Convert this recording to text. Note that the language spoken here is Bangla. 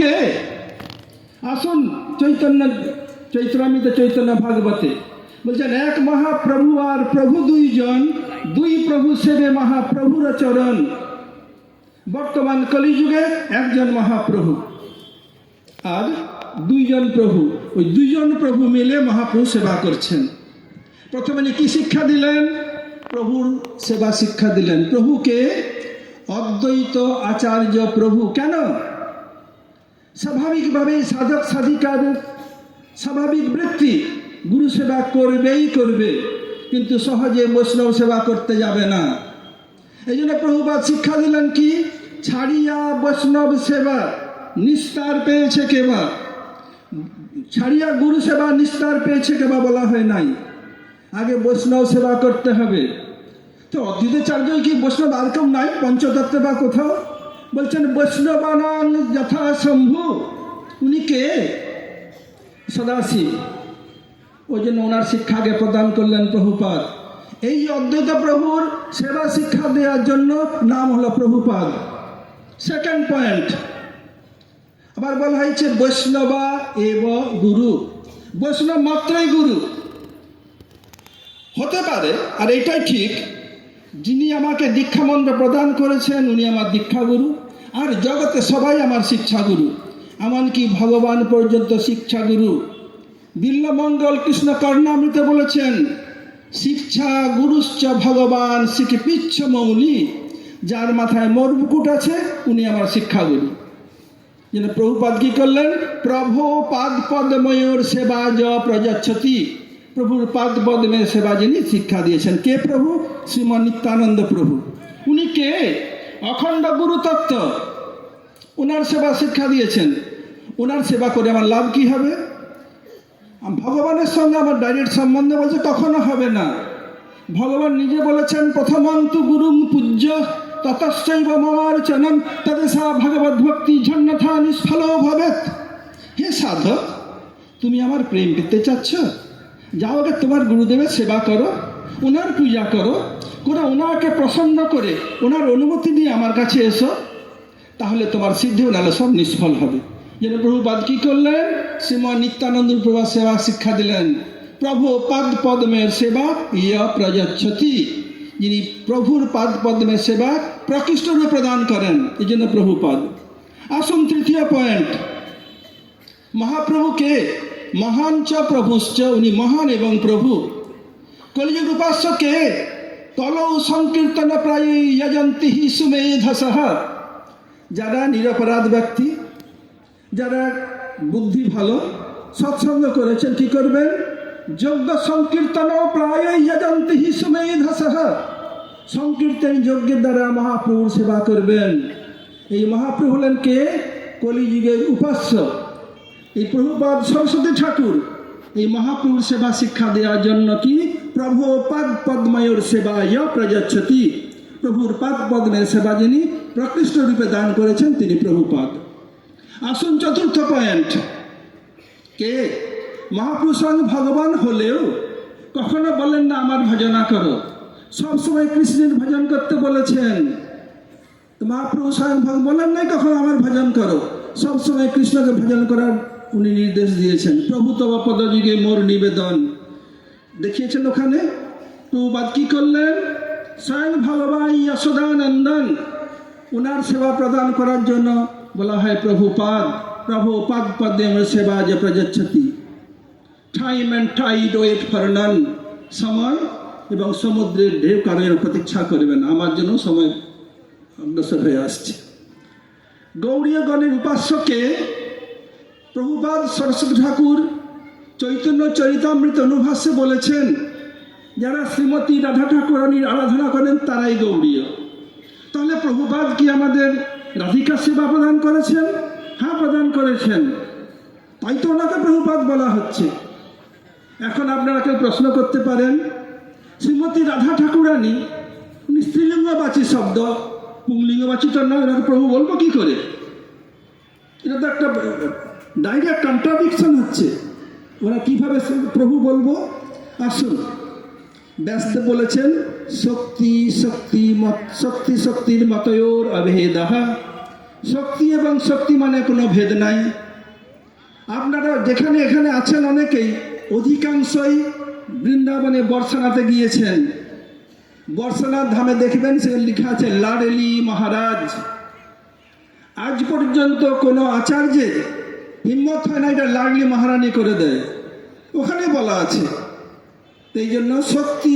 কে? আসুন, চৈতন্য চৈত্রামিত চৈতন্য ভাগবতে। বলছেন, এক মহাপ্রভু আর প্রভু দুইজন, দুই প্রভু সেবে মহাপ্রভুর চরণ। বর্তমান কলিযুগে একজন মহাপ্রভু আর দুইজন প্রভু। ওই দুইজন প্রভু মিলে মহাপ্রভু সেবা করছেন। প্রথমে কি শিক্ষা দিলেন? প্রভুর সেবা শিক্ষা দিলেন। প্রভুকে অদ্বৈত আচার্য প্রভু কেন? স্বাভাবিকভাবে সাধক সাধিকার, স্বাভাবিক বৃত্তি গুরু সেবা করবেই করবে, কিন্তু সহজে বৈষ্ণব সেবা করতে যাবে না। এই জন্য প্রভুপাত শিক্ষা দিলেন কি? ছাড়িয়া বৈষ্ণব সেবা নিস্তার পেয়েছে কেবা ছাড়িয়া গুরু সেবা নিস্তার পেয়েছে কেবা বলা হয় নাই। আগে বৈষ্ণব সেবা করতে হবে। তো অদ্বৈতাচার্য কি বৈষ্ণব আর কেউ নাই? পঞ্চতত্ত্বে বা কোথাও? বলছেন বৈষ্ণবানাং যথা শম্ভু উনি কে সদাশিব ওই জন্য ওনার শিক্ষাকে প্রদান করলেন প্রভুপাদ। এই অদ্বৈত প্রভুর সেবা শিক্ষা দেওয়ার জন্য নাম হলো প্রভুপাদ। সেকেন্ড পয়েন্ট আবার বলা হয়েছে, বৈষ্ণবা এব গুরু। বৈষ্ণব মাত্রই গুরু। হতে পারে, আর এটাই ঠিক যিনি আমাকে দীক্ষামন্ত্র প্রদান করেছেন, উনি আমার দীক্ষাগুরু। আর জগতে সবাই আমার শিক্ষাগুরু। এমনকি ভগবান পর্যন্ত শিক্ষাগুরু। বিল্লমঙ্গল কৃষ্ণ কর্ণামৃতে বলেছেন, শিক্ষা গুরুশ্চ ভগবান শিখিপিচ্ছ মৌলি। যার মাথায় মোর মুকুট আছে, উনি আমার শিক্ষাগুরু। যেন প্রভুপাদ কি করলেন? প্রভু পাদ পদ্ময়ূর সেবা য প্রযচ্ছতি। প্রভুর পাদ পদ্মের সেবা যিনি শিক্ষা দিয়েছেন। কে প্রভু? শ্রীমন নিত্যানন্দ প্রভু। উনি কে? অখণ্ড গুরু তত্ত্ব। ওনার সেবা শিক্ষা দিয়েছেন। ওনার সেবা করে আমার লাভ কি হবে? ভগবানের সঙ্গে আমার ডাইরেক্ট সম্বন্ধ বলছে, কখনো হবে না। ভগবান নিজে বলেছেন, প্রথমন্তু গুরুম পূজ্য, ততশ্চৈব মমার্চনম তদেশা ভগবত ভক্তি ঝন্যথা নিষ্ফল ভবেত হে সাধক, তুমি আমার প্রেম পেতে চাচ্ছ? যাও আগে তোমার গুরুদেবের সেবা করো, ওনার পূজা করো করে ওনাকে প্রসন্ন করে, ওনার অনুমতি নিয়ে আমার কাছে এসো, তাহলে তোমার সিদ্ধি নাহলে সব নিষ্ফল হবে। যেন প্রভুপাদ কি করলেন? শ্রীমন নিত্যানন্দ প্রভা সেবা শিক্ষা দিলেন। প্রভু পাদ পদ্মের সেবা ইয় প্রযচ্ছতি। যিনি প্রভুর পাদ পদ্মের সেবা প্রকৃষ্ট রূপে প্রদান করেন, এই জন্য প্রভুপাদ। আসুন তৃতীয় পয়েন্ট মহাপ্রভুকে মহান চ প্রভুশ্চ, উনি মহান এবং প্রভু। কলিযুগ উপাস্য কে তলৌ সংকীর্তন প্রায় যজন্তি হি সুমেধসহ যারা নিরপরাধ ব্যক্তি, যারা বুদ্ধি ভালো সৎসঙ্গ করেছেন, কি করবেন? যজ্ঞ সংকীর্তন প্রায় যজন্তি হি সুমেধসহ সংকীর্তন যজ্ঞের দ্বারা মহাপ্রভুর সেবা করবেন। এই মহাপ্রভু হলেন কে? কলিযুগের উপাস্য। এই প্রভুপাদ সরস্বতী ঠাকুর, এই মহাপ্রভুর সেবা শিক্ষা দেওয়ার জন্য কি? প্রভু পাদ পদ্ময়ুর সেবায় প্রযচ্ছতি। প্রভুর পাদ পদ্মের সেবা যিনি প্রকৃষ্ট রূপে দান করেছেন, তিনি প্রভুপাদ। আসুন চতুর্থ পয়েন্ট। কে? মহাপুরুষ ভগবান হলেও কখনো বলেন না, আমার ভজনা করো। সবসময় কৃষ্ণের ভজন করতে বলেছেন। মহাপ্রভু স্বয়ং ভগবান বলেন নাই কখনো, আমার ভজন করো। সবসময় কৃষ্ণকে ভজন করার উনি নির্দেশ দিয়েছেন। প্রভু তবা পদযুগে মোর নিবেদন। দেখিয়েছেন ওখানে? প্রভুপাদ কি করলেন স্বয়ং ভগবান যশোদানন্দন। ওনার সেবা প্রদান করার জন্য বলা হয় প্রভুপাদ প্রভু পাদ পদ্মের সেবা যে প্রযচ্ছতি time and tide wait for none. সময় এবং সমুদ্রের ঢেউ কারণের প্রতীক্ষা করবেন আমার জন্য সময় অগ্রসর হয়ে আসছে। গৌরীয়গণের উপাস্যকে প্রভুপাদ সরস্বতী ঠাকুর চৈতন্য চরিতামৃত অনুভাষ্যে বলেছেন, যারা শ্রীমতী রাধা ঠাকুরানীর আরাধনা করেন, তারাই গৌরীয়। তাহলে প্রভুপাদ কি আমাদের রাধিকা সেবা প্রদান করেছেন? হ্যাঁ প্রদান করেছেন। তাই তো ওনাকে প্রভুপাদ বলা হচ্ছে। এখন আপনারা কেউ প্রশ্ন করতে পারেন, শ্রীমতী রাধা ঠাকুরানী, উনি স্ত্রীলিঙ্গবাচী শব্দ, পুংলিঙ্গবাচী তো নয়, ওনাকে প্রভু বলব কি করে? এটা তো একটা ডাইরেক্ট কন্ট্রাডিকশন হচ্ছে। ওরা কীভাবে প্রভু বলব? আসুন। ব্যস্ত বলেছেন, শক্তি শক্তি শক্তি, শক্তির মতয়োর অভেদাহা শক্তি এবং শক্তি মানে কোনো ভেদ নাই। আপনারা যেখানে এখানে আছেন অনেকেই অধিকাংশই বৃন্দাবনে বর্ষানাতে গিয়েছেন। বর্ষানাথ ধামে দেখবেন সে লেখা আছে, লাডেলি মহারাজ। আজ পর্যন্ত কোনো আচার্যের হিম্মত হয় না এটা লাডলি মহারানি করে দেয়। ওখানে বলা আছে। এই জন্য শক্তি